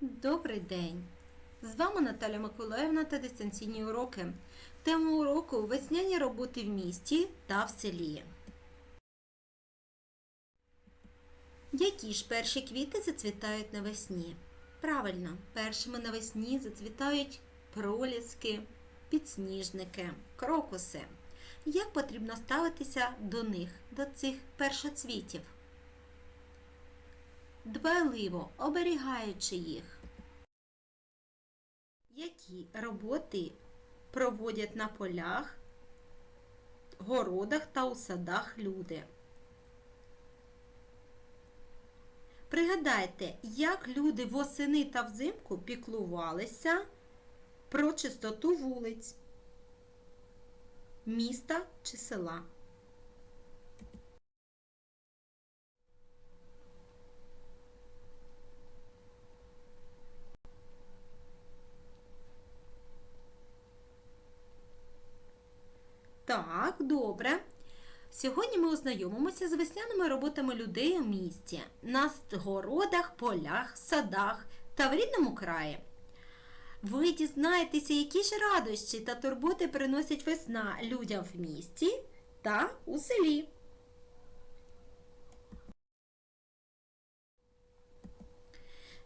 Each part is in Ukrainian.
Добрий день! З вами Наталя Миколаївна та дистанційні уроки. Тема уроку весняні роботи в місті та в селі. Які ж перші квіти зацвітають навесні? Правильно, першими навесні зацвітають проліски, підсніжники, крокуси. Як потрібно ставитися до них, до цих першоцвітів? Дбайливо оберігаючи їх. Які роботи проводять на полях, городах та у садах люди? Пригадайте, як люди восени та взимку піклувалися про чистоту вулиць, міста чи села. Так, добре. Сьогодні ми ознайомимося з весняними роботами людей у місті, на городах, полях, садах та в рідному краї. Ви дізнаєтеся, які ж радощі та турботи приносять весна людям в місті та у селі.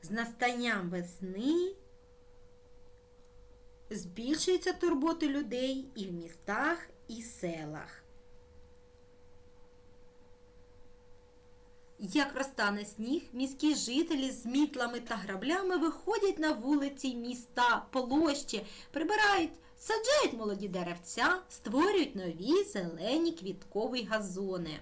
З настанням весни збільшуються турботи людей і в містах, і селах. Як розтане сніг, міські жителі з мітлами та граблями виходять на вулиці міста, площі, прибирають, саджають молоді деревця, створюють нові зелені квіткові газони.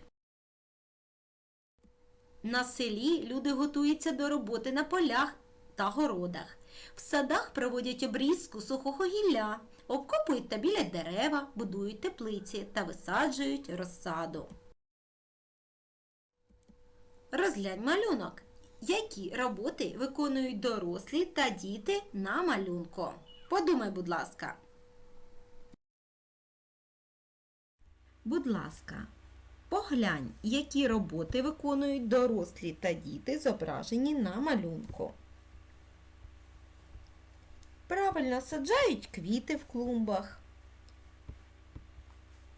На селі люди готуються до роботи на полях та городах. В садах проводять обрізку сухого гілля, обкопують та білять дерева, будують теплиці та висаджують розсаду. Розглянь малюнок. Які роботи виконують дорослі та діти на малюнку? Подумай, будь ласка. Будь ласка, поглянь, які роботи виконують дорослі та діти, зображені на малюнку. Правильно саджають квіти в клумбах,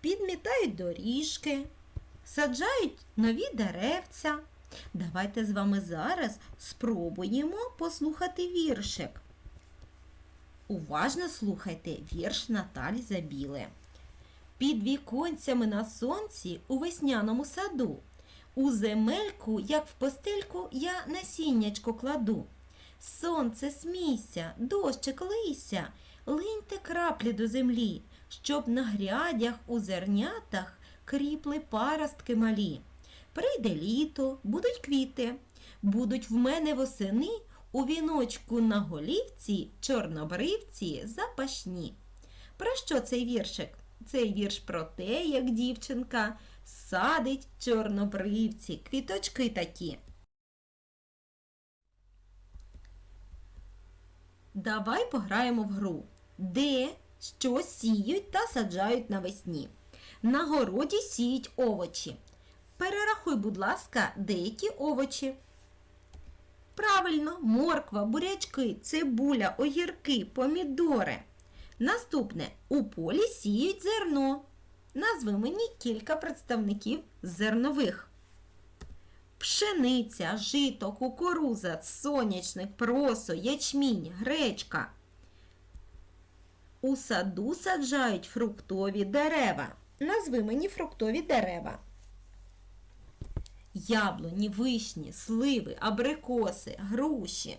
підмітають доріжки, саджають нові деревця. Давайте з вами зараз спробуємо послухати віршик. Уважно слухайте вірш Наталі Забіле. Під віконцями на сонці у весняному саду. У земельку, як в постельку, я насіннячко кладу. Сонце смійся, дощик лися, линьте краплі до землі, щоб на грядях у зернятах кріпли паростки малі. Прийде літо, будуть квіти, будуть в мене восени у віночку на голівці чорнобривці запашні. Про що цей віршик? Цей вірш про те, як дівчинка садить чорнобривці, квіточки такі. Давай пограємо в гру, де що сіють та саджають навесні. На городі сіють овочі. Перерахуй, будь ласка, деякі овочі. Правильно, морква, бурячки, цибуля, огірки, помідори. Наступне у полі сіють зерно. Назви мені кілька представників зернових. Пшениця, жито, кукуруза, сонячник, просо, ячмінь, гречка. У саду саджають фруктові дерева. Назви мені фруктові дерева. Яблуні, вишні, сливи, абрикоси, груші.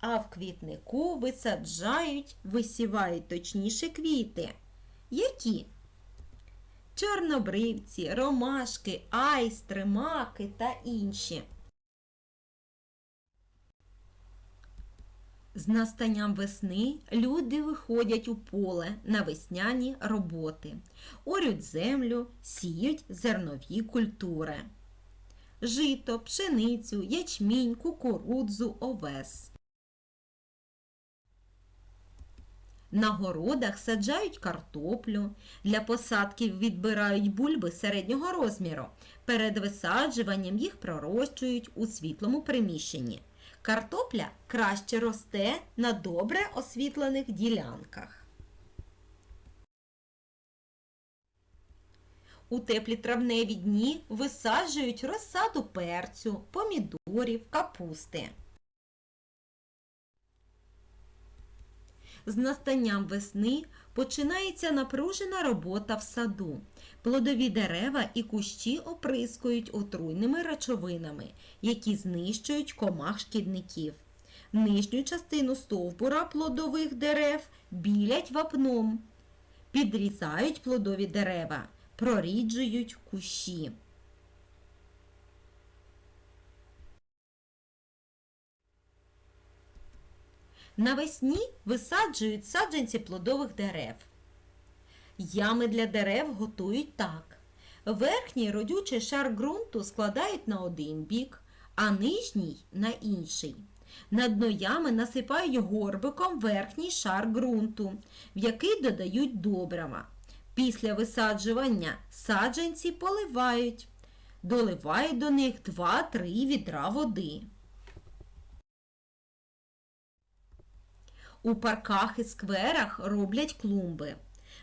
А в квітнику висаджають, висівають точніше квіти. Які? Чорнобривці, ромашки, айстри, маки та інші. З настанням весни люди виходять у поле на весняні роботи, орють землю, сіють зернові культури. Жито, пшеницю, ячмінь, кукурудзу, овес. На городах саджають картоплю, для посадків відбирають бульби середнього розміру. Перед висаджуванням їх пророщують у світлому приміщенні. Картопля краще росте на добре освітлених ділянках. У теплі травневі дні висаджують розсаду перцю, помідорів, капусти. З настанням весни починається напружена робота в саду. Плодові дерева і кущі оприскують отруйними речовинами, які знищують комах шкідників. Нижню частину стовбура плодових дерев білять вапном, підрізають плодові дерева, проріджують кущі. Навесні висаджують саджанці плодових дерев. Ями для дерев готують так. Верхній родючий шар ґрунту складають на один бік, а нижній на інший. На дно ями насипають горбиком верхній шар ґрунту, в який додають добрива. Після висаджування саджанці поливають, доливають до них 2-3 відра води. У парках і скверах роблять клумби.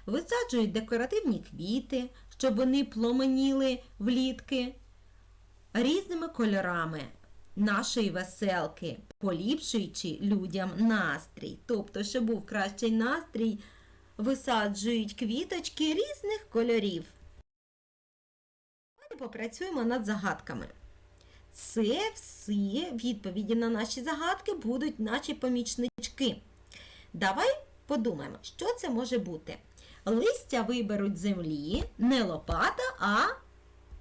Висаджують декоративні квіти, щоб вони пломеніли влітки різними кольорами нашої веселки, поліпшуючи людям настрій. Тобто, щоб був кращий настрій, висаджують квіточки різних кольорів. Давайте попрацюємо над загадками. Це всі відповіді на наші загадки будуть наші помічнички. Давай подумаємо, що це може бути. Листя виберуть землі, не лопата, а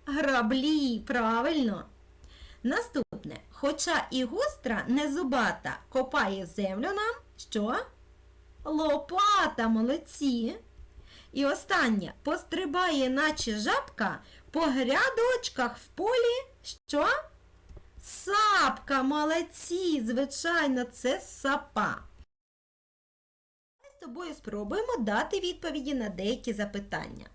граблі. Правильно. Наступне. Хоча і гостра, не зубата, копає землю нам. Що? Лопата, молодці. І останнє. Пострибає, наче жабка, по грядочках в полі. Що? Сапка, молодці, звичайно, це сапа. Тобою спробуємо дати відповіді на деякі запитання.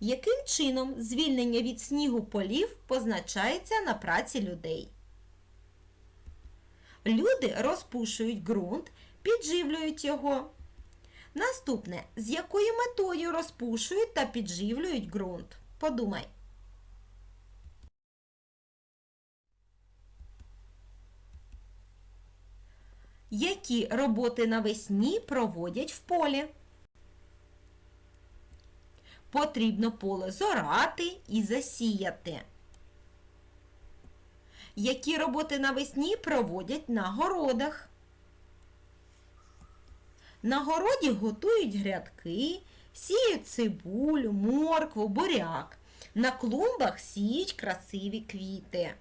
Яким чином звільнення від снігу полів позначається на праці людей? Люди розпушують ґрунт, підживлюють його. Наступне, з якою метою розпушують та підживлюють ґрунт? Подумай. Які роботи навесні проводять в полі? Потрібно поле зорати і засіяти. Які роботи навесні проводять на городах? На городі готують грядки, сіють цибулю, моркву, буряк. На клумбах сіють красиві квіти.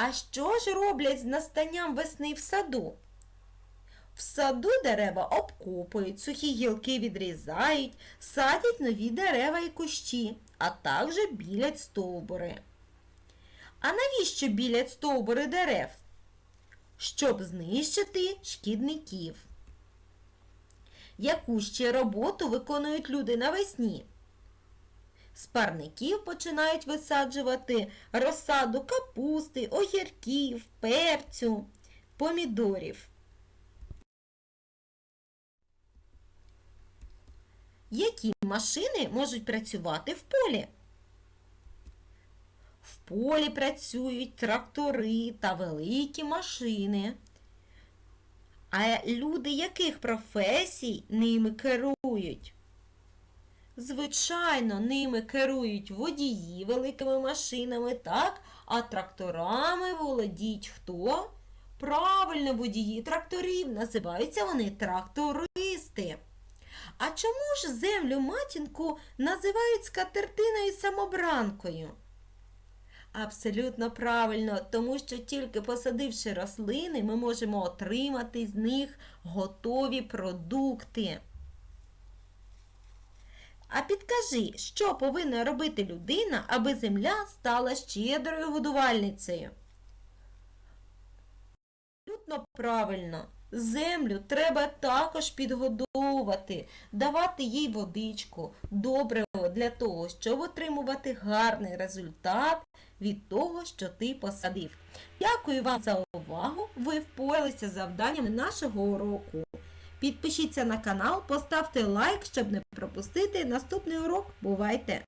А що ж роблять з настанням весни в саду? В саду дерева обкопують, сухі гілки відрізають, садять нові дерева і кущі, а також білять стовбури. А навіщо білять стовбури дерев? Щоб знищити шкідників. Яку ще роботу виконують люди навесні? З парників починають висаджувати розсаду капусти, огірків, перцю, помідорів. Які машини можуть працювати в полі? В полі працюють трактори та великі машини. А люди яких професій ними керують? Звичайно, ними керують водії великими машинами, так? А тракторами володіють хто? Правильно, водії тракторів. Називаються вони трактористи. А чому ж землю матінку називають скатертиною самобранкою? Абсолютно правильно, тому що тільки посадивши рослини, ми можемо отримати з них готові продукти. А підкажи, що повинна робити людина, аби земля стала щедрою годувальницею? Абсолютно правильно. Землю треба також підгодовувати, давати їй водичку, добриво для того, щоб отримувати гарний результат від того, що ти посадив. Дякую вам за увагу. Ви впоралися з завданнями нашого уроку. Підпишіться на канал, поставте лайк, щоб не пропустити наступний урок. Бувайте!